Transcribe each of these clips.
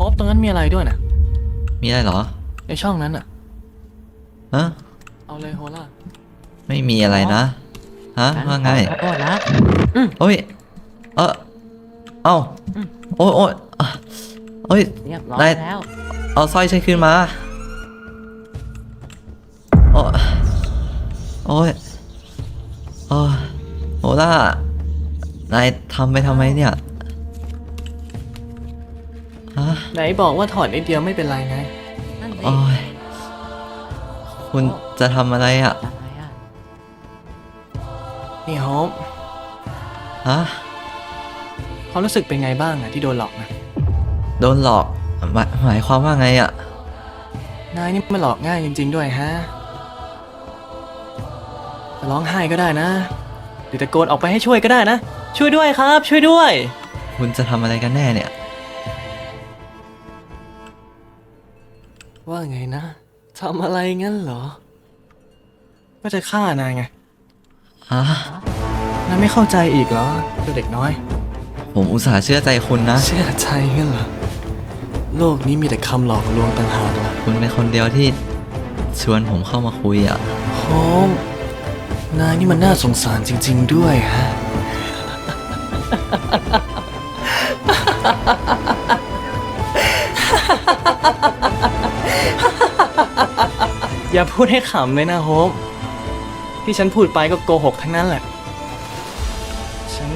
ฮบตรงนั้นมีอะไรด้วยนะมีอะไรเหรอในช่องนั้นอะฮะเอาเลยโฮล่าไม่มีอะไรนะฮะว่าไงขอโทษนะโอ้ยเออเอ้าอืมโอ้ยโอ้ยอะโอ้ยเรียบร้อยได้แล้วเอาสร้อยฉันขึ้นมาโอ้ยโอ้ยโอ้ยโอล่านายทำไปทำไมเนี่ย ฮะไหนบอกว่าถอดนิดเดียวไม่เป็นไรไง นั่นสิโอ้ยคุณจะทำอะไรอะ อะไรอะนี่โฮปฮะ ความรู้สึกเป็นไงบ้างอะที่โดนหลอกนะโดนหลอกหมายหมายความว่าไงอะ นายนี่มันหลอกง่ายจริง ๆ ด้วยฮะจะร้องไห้ก็ได้นะ หรือตะโกนออกไปให้ช่วยก็ได้นะ ช่วยด้วยครับ ช่วยด้วย คุณจะทำอะไรกันแน่เนี่ย ว่าไงนะทำอะไรงั้นเหรอ ก็จะฆ่านายไงฮะนายไม่เข้าใจอีกเหรอเจ้าเด็กน้อย ผมอุตส่าห์เชื่อใจคุณนะ เชื่อใจงั้นเหรอ โลกนี้มีแต่คำหลอกลวงต่างหากล่ะคุณเป็นคนเดียวที่ชวนผมเข้ามาคุยอะ โฮมนายนี่มันน่าสงสารจริง ๆ ด้วยฮะ อย่าพูดให้ขำเลยนะโฮมที่ฉันพูดไปก็โกหกทั้งนั้นแหละ ฉัน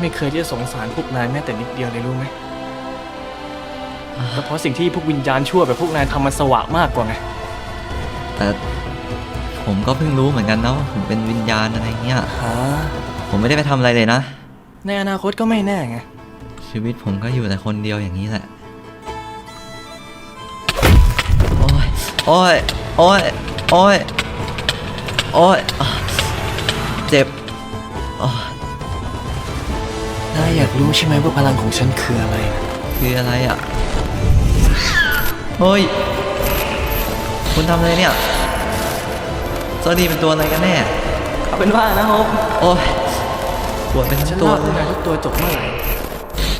ไม่เคยที่จะสงสารพวกนายแม้แต่นิดเดียวเลยรู้ไหมก็เพราะสิ่งที่พวกวิญญาณชั่วแบบพวกนายทำมันสว่างมากกว่าไง แต่ผมก็เพิ่งรู้เหมือนกันนะว่าผมเป็นวิญญาณอะไรเงี้ย ฮะ ผมไม่ได้ไปทำอะไรเลยนะ ในอนาคตก็ไม่แน่ไง ชีวิตผมก็อยู่แต่คนเดียวอย่างนี้แหละ โอ้ย โอ้ย โอ้ย โอ้ยอะเจ็บอะนายอยากรู้ใช่ไหมว่าพลังของฉันคืออะไรนะคืออะไรอะ เฮ้ย คุณทำอะไรเนี่ยเจ้าดีเป็นตัวอะไรกันแน่ เอาเป็นว่านะโฮมโอ้ยปวดเป็นทั้ฉันงตัวเล่าเลเรื่องยนายทุกตัวจบเมื่อไหร่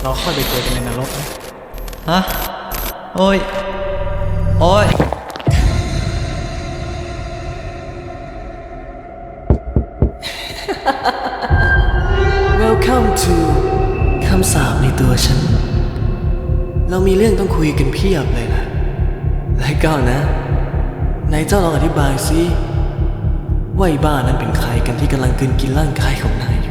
เราค่อยไปเจอกันในนรกนะฮะ โอ้ย โอ้ย Welcome to คำสาบในตัวฉัน เรามีเรื่องต้องคุยกันเพียบเลยนะและก็นะนายเจ้าลองอธิบายสิว่าไอ้บ้านั้นเป็นใครกันที่กำลังกินกินร่างกายของนาย